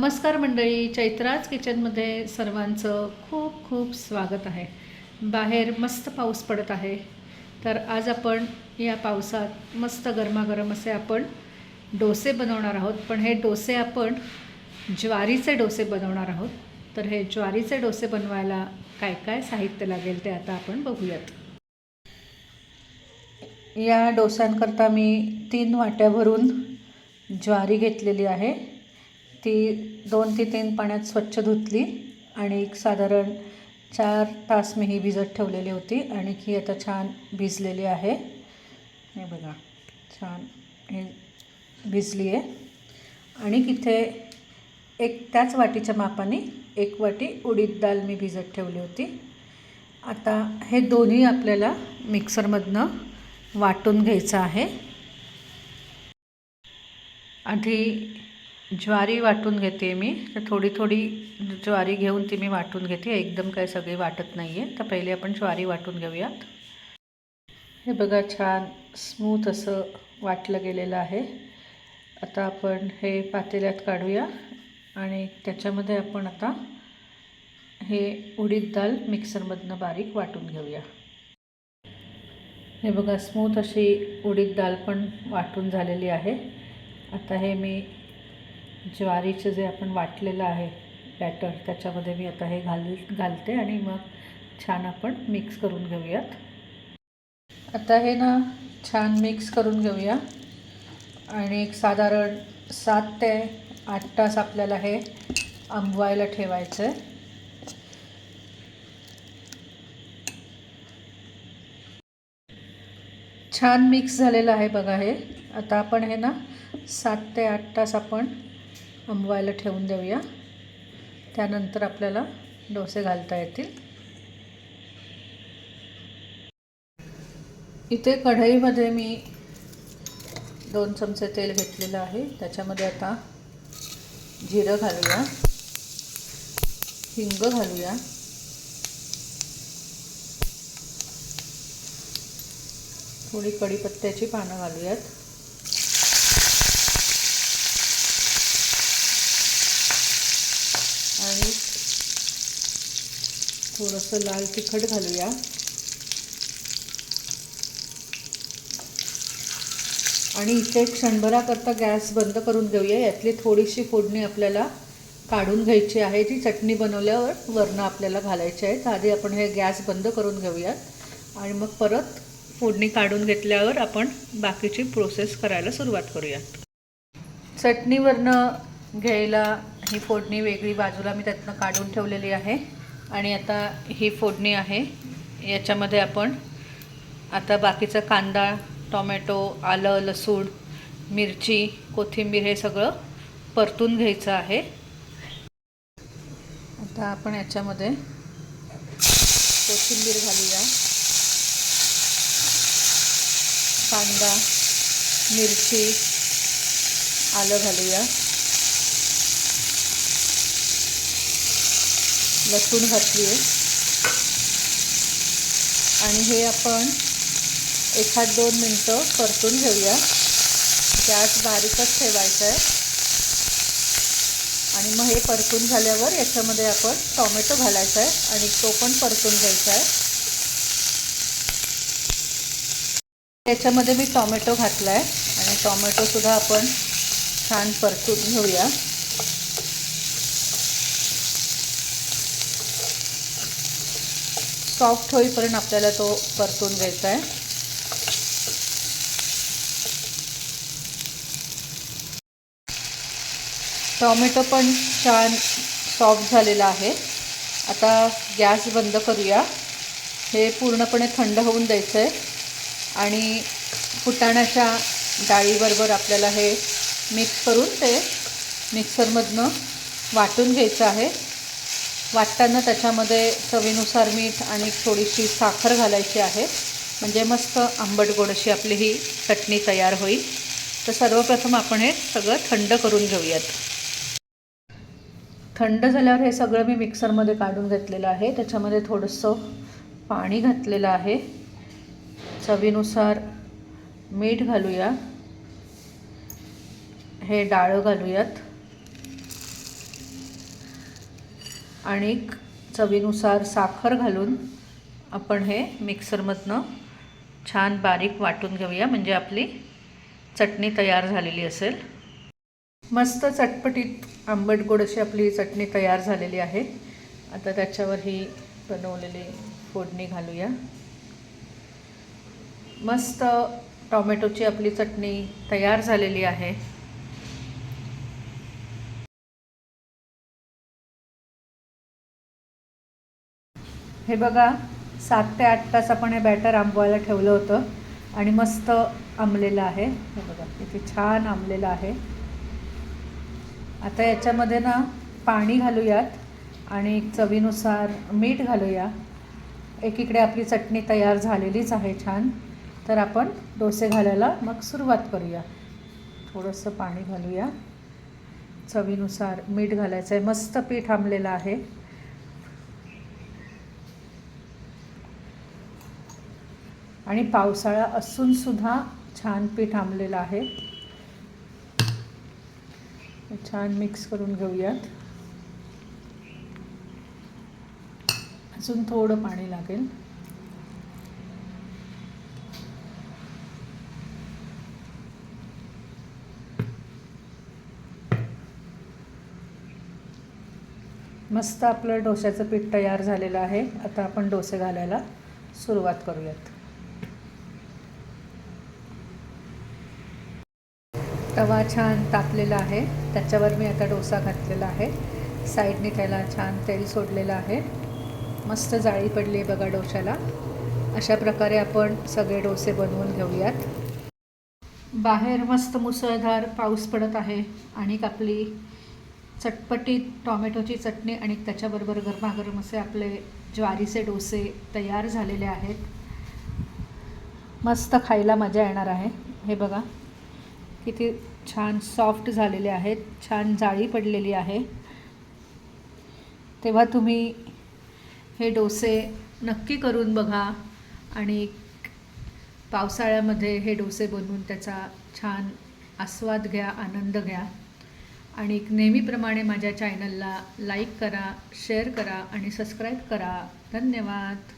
नमस्कार मंडळी चैत्राज किचनमध्ये सर्वांचं खूप खूप स्वागत आहे. बाहेर मस्त पाऊस पडत आहे. तर आज आपण या पावसात मस्त गरमागरम असे आपण डोसे बनवणार आहोत. पण हे डोसे आपण ज्वारीचे डोसे बनवणार आहोत. तर हे ज्वारीचे डोसे बनवायला काय काय साहित्य लागेल ते आता आपण बघूयात. या डोस्यांकरता मी तीन वाट्या भरून ज्वारी घेतलेली आहे. ती दोन ते तीन पाण्यात स्वच्छ धुतली आणि एक साधारण चार तास मी ही भिजत ठेवलेली होती आणि ही आता छान भिजलेली आहे. हे बघा छान हे भिजली आहे. आणि इथे एक त्याच वाटीच्या मापाने एक वाटी उडीद डाल मी भिजत ठेवली होती. आता हे दोन्ही आपल्याला मिक्सरमधनं वाटून घ्यायचं आहे. आधी ज्वारी वाटून घेते मी. तर थोडी थोडी ज्वारी घेऊन ती मी वाटून घेते. एकदम काय सगळी वाटत नाही आहे तर पहिले आपण ज्वारी वाटून घेऊयात. हे बघा छान स्मूथ असं वाटलं गेलेलं आहे. आता आपण हे पातेल्यात काढूया आणि त्याच्यामध्ये आपण आता हे उडीद दाल मिक्सरमधनं बारीक वाटून घेऊया. हे बघा स्मूथ अशी उडीद डाळ पण वाटून झालेली आहे. आता हे मी ज्वारीचं जे आपण वाटलेलं आहे बॅटर त्याच्यामध्ये मी आता हे घाल घालते आणि मग छान आपण मिक्स करून घेऊयात. आता हे ना छान मिक्स करून घेऊया. आणि एक साधारण सात ते आठ तास आपल्याला हे आंबवायला ठेवायचं आहे छान मिक्स झालेलं आहे बघा हे. आता आपण हे ना सात ते आठ तास आपण आंबवायला ठेवून देऊया. त्यानंतर आपल्याला डोसे घालता येतील. इथे कढईमध्ये मी दोन चमचे तेल घेतलेलं आहे. त्याच्यामध्ये आता जिरं घालूया. हिंग घालूया. थोडी कढीपत्त्याची पानं घालूयात आणि थोडंसं लाल तिखट घालूया. आणि इथे क्षणभराकरता गॅस बंद करून घेऊया. यातली थोडीशी फोडणी आपल्याला काढून घ्यायची आहे. ती चटणी बनवल्यावर वरनं आपल्याला घालायची आहेत. आधी आपण हे गॅस बंद करून घेऊयात. आणि मग परत फोडणी काढून घेतल्यावर आपण बाकीची प्रोसेस करायला सुरुवात करूयात. चटणीवरनं घ्यायला ही फोडणी वेगळी बाजूला मी त्यातनं काढून ठेवलेली आहे. आणि आता ही फोडणी आहे. याच्यामध्ये आपण आता बाकीचा कांदा टोमॅटो आलं लसूण मिरची कोथिंबीर हे सगळं परतून घ्यायचं आहे. आता आपण याच्यामध्ये कोथिंबीर घालूया. कांदा मिरची आलं घालूया. लसूण घातली आहे आणि हे आपण एखाद दोन मिनटं परतून घेऊया. गॅस बारीकच ठेवायचा आहे आणि मग हे परतून झाल्यावर याच्यामध्ये आपण टॉमॅटो घालायचा आहे आणि तो पण परतून घ्यायचा आहे याच्यामध्ये मी टॉमॅटो घातला आहे आणि टॉमॅटोसुद्धा आपण छान परतून घेऊया. सॉफ्ट होईपर्यंत आपल्याला तो परतून घ्यायचा आहे. टॉमॅटो पण छान सॉफ्ट झालेला आहे. आता गॅस बंद करूया. हे पूर्णपणे थंड होऊन द्यायचं आहे आणि फुटाण्याच्या डाळीबरोबर आपल्याला हे मिक्स करून ते मिक्सरमधनं वाटून घ्यायचं आहे. वाटताना त्याच्यामध्ये चवीनुसार मीठ आणि थोडीशी साखर घालायची आहे. म्हणजे मस्त आंबट गोड अशी आपली ही चटणी तयार होईल. तर सर्वप्रथम आपण हे सगळं थंड करून घेऊयात. थंड झाल्यावर हे सगळं मी मिक्सरमध्ये काढून घेतलेलं आहे. त्याच्यामध्ये थोडंसं पाणी घातलेलं आहे. चवीनुसार मीठ घालूया. हे डाळं घालूयात. आणि चवीनुसार साखर घालून आपण हे मिक्सरमधनं छान बारीक वाटून घेऊया. म्हणजे आपली चटणी तयार झालेली असेल. मस्त चटपटीत आंबट गोड अशी आपली चटणी तयार झालेली आहे. आता त्याच्यावर ही बनवलेली फोडणी घालूया. मस्त टॉमॅटोची आपली चटणी तयार झालेली आहे. हे बघा सात ते आठ तास आपण हे बॅटर आंबवायला ठेवलं होतं आणि मस्त आंबलेलं आहे. हे बघा किती छान आंबलेलं आहे. आता याच्यामध्ये ना पाणी घालूयात आणि चवीनुसार मीठ घालूया. एकीकडे आपली चटणी तयार झालेलीच आहे छान. तर आपण डोसे घालायला मग सुरुवात करूया. थोडंसं पाणी घालूया. चवीनुसार मीठ घालायचं आहे मस्त पीठ आंबलेलं आहे. आणि पावसाळा असूनसुद्धा छान पीठ आंबलेलं आहे. छान मिक्स करून घेऊयात. अजून थोडं पाणी लागेल. मस्त आपलं डोश्याचं पीठ तयार झालेलं आहे. आता आपण डोसे घालायला सुरुवात करूयात. तवा छान तापलेला आहे. त्याच्यावर मी आता डोसा घातलेला आहे. साईडने त्याला छान तेल सोडलेलं आहे. मस्त जाळी पडली आहे बघा डोश्याला. अशा प्रकारे आपण सगळे डोसे बनवून घेऊयात. बाहेर मस्त मुसळधार पाऊस पडत आहे आणि आपली चटपटीत टॉमॅटोची चटणी आणि त्याच्याबरोबर गरमागरम असे आपले ज्वारीचे डोसे तयार झालेले आहेत. मस्त खायला मजा येणार आहे. हे बघा. किती छान सॉफ्ट झालेले आहेत छान जाळी पडलेली आहे. तेव्हा तुम्ही हे डोसे नक्की करून बघा आणि पावसाळ्यामध्ये हे डोसे बनवून त्याचा छान आस्वाद घ्या आनंद घ्या. आणि नेहमीप्रमाणे माझ्या चॅनलला लाईक करा शेअर करा आणि सबस्क्राईब करा. धन्यवाद.